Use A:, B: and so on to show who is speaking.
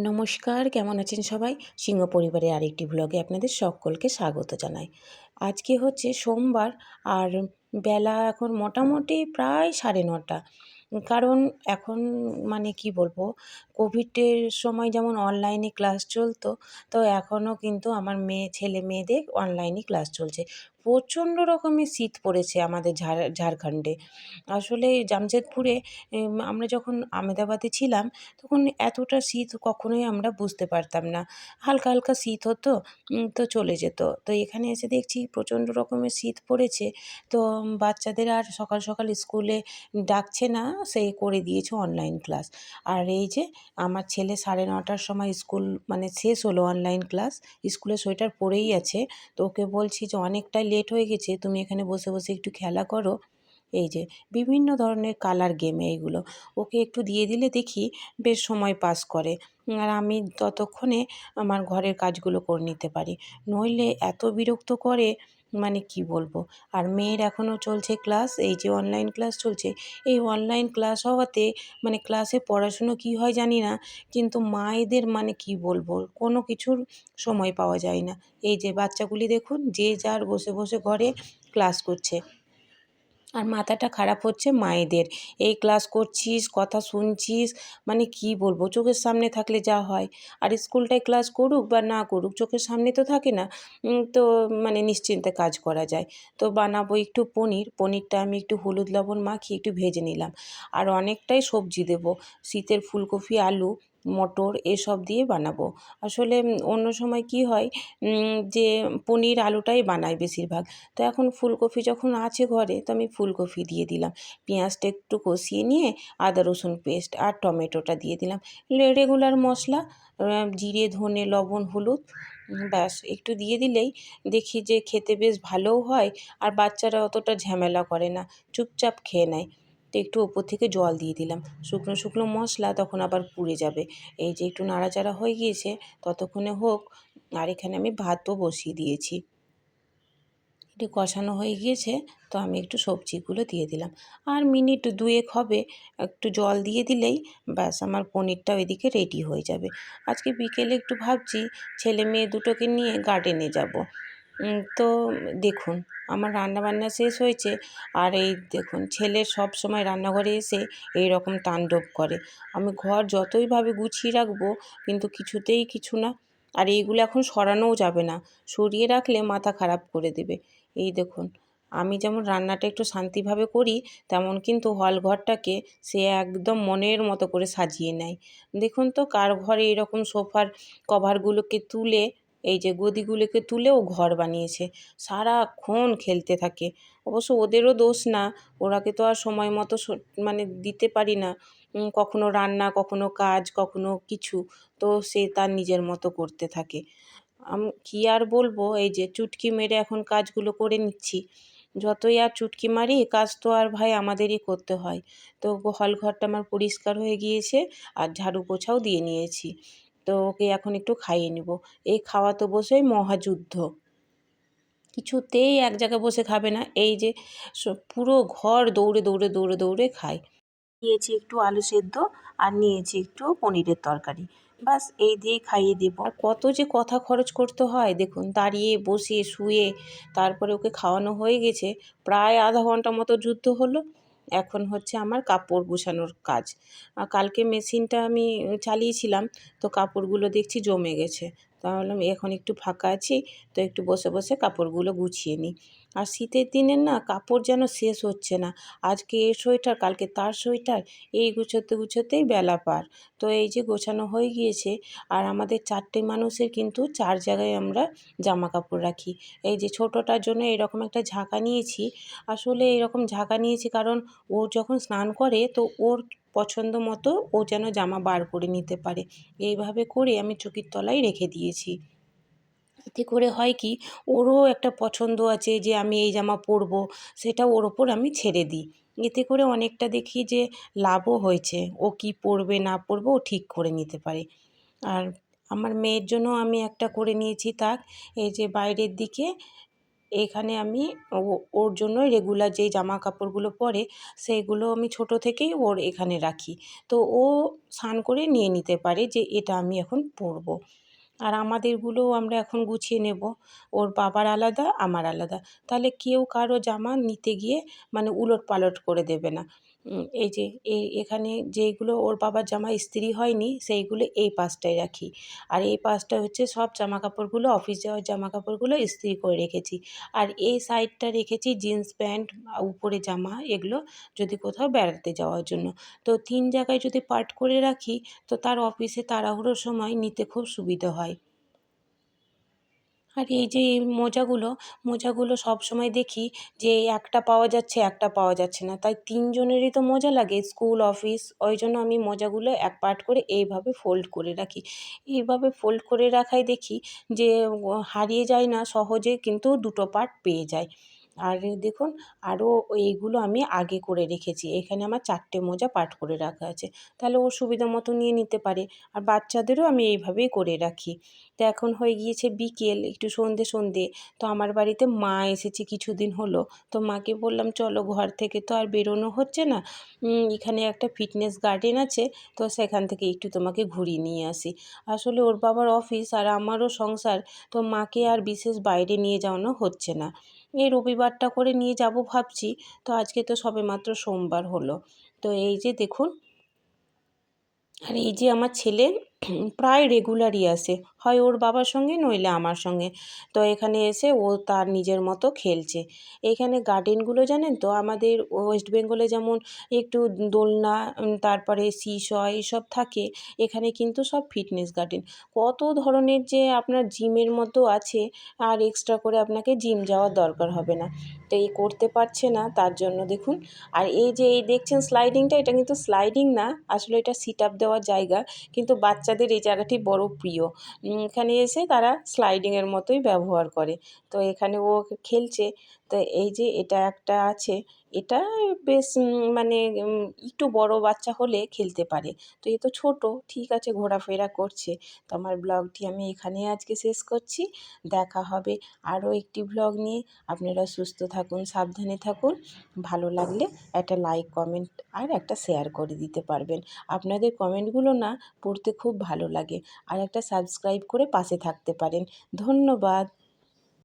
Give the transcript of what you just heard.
A: নমস্কার, কেমন আছেন সবাই? সিংহ পরিবারের আরেকটি ব্লগে আপনাদের সকলকে স্বাগত জানাই। আজকে হচ্ছে সোমবার আর বেলা এখন মোটামুটি প্রায় সাড়ে নটা। কারণ এখন মানে কি বলব কোভিডের সময় যেমন অনলাইনে ক্লাস চলতো, তো এখনও কিন্তু আমার মেয়ে, ছেলে মেয়েদের অনলাইনে ক্লাস চলছে। প্রচণ্ড রকমের শীত পড়েছে আমাদের ঝাড়, ঝাড়খণ্ডে। আসলে জামশেদপুরে আমরা যখন আমেদাবাদে ছিলাম, তখন এতটা শীত কখনোই আমরা বুঝতে পারতাম না। হালকা হালকা শীত হতো তো চলে যেত। তো এখানে এসে দেখছি প্রচণ্ড রকমের শীত পড়েছে। তো বাচ্চাদের আর সকাল সকাল স্কুলে ডাকছে না সেই করে দিয়েছে অনলাইন ক্লাস আর এই যে, আমার ছেলে সাড়ে নটার সময় স্কুল মানে শেষ হলো অনলাইন ক্লাস স্কুলে সোয়েটার পরেই আছে। তো ওকে বলছি যে, অনেকটাই লেট হয়ে গেছে, তুমি এখানে বসে বসে একটু খেলা করো। এই যে, বিভিন্ন ধরনের কালার গেম এইগুলো ওকে একটু দিয়ে দিলে দেখি বেশ সময় পাস করে। আর আমি ততক্ষণে আমার ঘরের কাজগুলো করে নিতে পারি। নইলে এত বিরক্ত করে মানে কি বলব? আর মেয়ের এখনও চলছে ক্লাস এই যে অনলাইন ক্লাস চলছে, এই অনলাইন ক্লাস হওয়াতে মানে ক্লাসে পড়াশুনো কী হয় জানি না, কিন্তু মায়েদের মানে কি বলব? কোনো কিছুর সময় পাওয়া যায় না। এই যে বাচ্চাগুলি দেখুন, যে যার বসে বসে ঘরে ক্লাস করছে। আর মাথাটা খারাপ হচ্ছে মায়েদের। এই ক্লাস করছিস, কথা শুনছিস মানে কি বলব? চোখের সামনে থাকলে যা হয়। আর স্কুলটায় ক্লাস করুক বা না করুক, চোখের সামনে তো থাকে না। তো মানে নিশ্চিন্তে কাজ করা যায়। তো বানাবো একটু পনির, পনিরটা আমি একটু হলুদ লবণ মাখিয়ে একটু ভেজে নিলাম। আর অনেকটাই সবজি দেবো। শীতের ফুলকপি, আলু মটর এসব দিয়ে বানাবো। আসলে অন্য সময় কী হয় যে পনির আলুটাই বানাই বেশিরভাগ। তো এখন ফুলকপি যখন আছে ঘরে, তো আমি ফুলকপি দিয়ে দিলাম। পেঁয়াজটা একটু কষিয়ে নিয়ে আদা, রসুন পেস্ট আর টমেটোটা দিয়ে দিলাম। রেগুলার মশলা জিরে, ধনে, লবণ, হলুদ ব্যাস, একটু দিয়ে দিলেই দেখি যে খেতে বেশ ভালোও হয় আর বাচ্চারা অতটা ঝামেলা করে না, চুপচাপ খেয়ে নেয়। তো একটু ওপর থেকে জল দিয়ে দিলাম। শুকনো শুকনো মশলা তখন আবার পুড়ে যাবে। এই যে একটু নাড়াচাড়া হয়ে গিয়েছে, ততক্ষণে হোক, আর এখানে আমি ভাতও বসিয়ে দিয়েছি। একটু কষানো হয়ে গিয়েছে, তো আমি একটু সবজিগুলো দিয়ে দিলাম। আর মিনিট দুয়েক হবে, একটু জল দিয়ে দিলেই ব্যাস, আমার পনিরটাও এদিকে রেডি হয়ে যাবে। আজকে বিকেলে একটু ভাবছি, ছেলে মেয়ে দুটোকে নিয়ে গার্ডেনে যাব। তো দেখুন, আমার রান্নাবান্না শেষ হয়েছে আর এই দেখুন, ছেলে সব সময় রান্নাঘরে এসে এই রকম তাণ্ডব করে। আমি ঘর যতইভাবে গুছিয়ে রাখব, কিন্তু কিছুতেই কিছু না। আর এইগুলো এখন সরানোও যাবে না। সরিয়ে রাখলে মাথা খারাপ করে দেবে। এই দেখুন, আমি যেমন রান্নাটা একটু শান্তিভাবে করি, তেমন কিন্তু হল ঘরটাকে সে একদম মনের মতো করে সাজিয়ে নেয়। দেখুন তো, কার ঘরে এরকম সোফার কভারগুলোকে তুলে এই যে গদিগুলোকে তুলেও ঘর বানিয়েছে। সারাক্ষণ খেলতে থাকে। অবশ্য ওদেরও দোষ না। ওরাকে তো আর সময় মতো মানে দিতে পারি না। কখনো রান্না, কখনো কাজ, কখনো কিছু। তো সে তার নিজের মতো করতে থাকে। আমি, কী আর বলব? এই যে চুটকি মেরে এখন কাজগুলো করে নিচ্ছি। যতই আর চুটকি মারি, কাজ তো আর ভাই আমাদেরই করতে হয়। তো হল ঘরটা আমার পরিষ্কার হয়ে গিয়েছে আর ঝাড়ু পোছাও দিয়ে নিয়েছি। তো ওকে এখন একটু খাইয়ে নেব। এই খাওয়া তো বসেই মহাযুদ্ধ। কিছুতেই এক জায়গায় বসে খাবে না, এই যে পুরো ঘর দৌড়ে দৌড়ে দৌড়ে দৌড়ে খায়। নিয়েছি একটু আলু সেদ্ধ আর নিয়েছি একটু পনিরের তরকারি। বাস এই দিয়েই খাইয়ে দেবো। আর কত যে কথা খরচ করতে হয়, দেখুন, দাঁড়িয়ে বসে শুয়ে, তারপরে ওকে খাওয়ানো হয়ে গেছে। প্রায় আধা ঘণ্টা মতো যুদ্ধ হলো। এখন হচ্ছে আমার কাপড় গুছানোর কাজ। কালকে মেশিনটা আমি চালিয়েছিলাম, তো কাপড়গুলো দেখছি জমে গেছে। তা ভাবলাম এখন একটু ফাঁকা আছি, তো একটু বসে বসে কাপড়গুলো গুছিয়ে নিই। আর শীতের দিনে না কাপড় যেন শেষ হচ্ছে না, আজকে এর সোয়েটার, কালকে তার সোয়েটার, এই গুছোতে গুছোতেই বেলা পার। তো এই যে গোছানো হয়ে গিয়েছে, আর আমাদের চারটে মানুষের কিন্তু চার জায়গায় আমরা জামা কাপড় রাখি। এই যে ছোটোটার জন্য এরকম একটা ঝাঁকা নিয়েছি, আসলে এরকম ঝাঁকা নিয়েছি কারণ ও যখন স্নান করে তো ওর পছন্দ মতো ও যেন জামা বার করে নিতে পারে। এইভাবে করে আমি চকির তলায় রেখে দিয়েছি। এতে করে হয় কি, ওরও একটা পছন্দ আছে যে আমি এই জামা পরবো, সেটা ওর ওপর আমি ছেড়ে দিই। এতে করে অনেকটা দেখি যে লাভও হয়েছে, ও কী পরবে, না পরবে ও ঠিক করে নিতে পারে। আর আমার মেয়ের জন্য আমি একটা করে নিয়েছি তাক, এই যে বাইরের দিকে এইখানে আমি ওর জন্য রেগুলার যেই জামা কাপড়গুলো পরে সেইগুলো আমি ছোট থেকেই ওর এখানে রাখি। তো ও স্নান করে নিয়ে নিতে পারে যে এটা আমি এখন পরব। আর আমাদেরগুলোও আমরা এখন গুছিয়ে নেব। ওর বাবার আলাদা, আমার আলাদা। তাহলে কেউ কারও জামা নিতে গিয়ে মানে উলট পালট করে দেবে না। এই যে, এই এখানে যেইগুলো ওর বাবার জামা ইস্ত্রি হয়নি, সেইগুলো এই পাশটায় রাখি। আর এই পাশটা হচ্ছে সব জামা কাপড়গুলো অফিস যাওয়ার জামা কাপড়গুলো ইস্ত্রি করে রেখেছি। আর এই সাইডটা রেখেছি জিন্স প্যান্ট উপরে জামা, এগুলো যদি কোথাও বেড়াতে যাওয়ার জন্য। তো তিন জায়গায় যদি পার্ট করে রাখি, তো তার অফিসে তাড়াহুড়োর সময় নিতে খুব সুবিধা হয়। আর এই যে এই মোজাগুলো মোজাগুলো সব সময় দেখি যে একটা পাওয়া যাচ্ছে, একটা পাওয়া যাচ্ছে না। তাই তিনজনেরই তো মোজা লাগে, স্কুল, অফিস, ওই জন্য আমি মোজাগুলো এক পার্ট করে এইভাবে ফোল্ড করে রাখি। এইভাবে ফোল্ড করে রাখায় দেখি যে হারিয়ে যায় না, সহজে কিন্তু দুটো পার্ট পেয়ে যায়। আর দেখুন আরও এইগুলো আমি আগে করে রেখেছি। এখানে আমার চারটে মোজা পাট করে রাখা আছে। তাহলে ও সুবিধা মতো নিয়ে নিতে পারে। আর বাচ্চাদেরও আমি এইভাবেই করে রাখি। তো এখন হয়ে গিয়েছে বিকেল, একটু সন্ধে সন্ধে। তো আমার বাড়িতে মা এসেছে কিছুদিন হলো। তো মাকে বললাম, চলো ঘর থেকে তো আর বেরোনো হচ্ছে না। এখানে একটা ফিটনেস গার্ডেন আছে। তো সেখান থেকে একটু তোমাকে ঘুরিয়ে নিয়ে আসি। আসলে ওর বাবার অফিস আর আমারও সংসার। তো মাকে আর বিশেষ বাইরে নিয়ে যাওয়ানো হচ্ছে না। এই রবিবারটা করে নিয়ে যাব ভাবছি। তো আজকে তো সবে মাত্র সোমবার হলো। তো এই যে দেখুন, আর এই যে আমার ছেলে প্রায় রেগুলারই আসে। হয় ওর বাবার সঙ্গে, নইলে আমার সঙ্গে। তো এখানে এসে ও তার নিজের মতো খেলছে। এখানে গার্ডেনগুলো জানেন তো? আমাদের ওয়েস্ট বেঙ্গলে যেমন একটু দোলনা তারপরে সিসয় এসব থাকে, এখানে কিন্তু সব ফিটনেস গার্ডেন। কত ধরনের যে আপনার জিমের মতো আছে, আর এক্সট্রা করে আপনাকে জিম যাওয়ার দরকার হবে না। তো এই করতে পারছে না, তার জন্য দেখুন। আর এই যে এই দেখছেন স্লাইডিংটা এটা কিন্তু স্লাইডিং না, আসলে এটা সিট আপ দেওয়ার জায়গা। কিন্তু বাচ্চাদের এই জায়গাটি বড় প্রিয়। এখানে এসে তারা স্লাইডিংয়ের মতোই ব্যবহার করে। তো এখানে ও খেলছে। তো এই যে এটা একটা আছে, এটা বেশ মানে একটু বড় বাচ্চা হলে খেলতে পারে। তো এ তো ছোটো, ঠিক আছে, ঘোরাফেরা করছে। তো আমার ব্লগটি আমি এখানেই আজকে শেষ করছি। দেখা হবে আরও একটি ব্লগ নিয়ে। আপনারা সুস্থ থাকুন, সাবধানে থাকুন। ভালো লাগলে একটা লাইক, কমেন্ট আর একটা শেয়ার করে দিতে পারবেন। আপনাদের কমেন্টগুলো না পড়তে খুব ভালো লাগে। আর একটা সাবস্ক্রাইব করে পাশে থাকতে পারেন। ধন্যবাদ।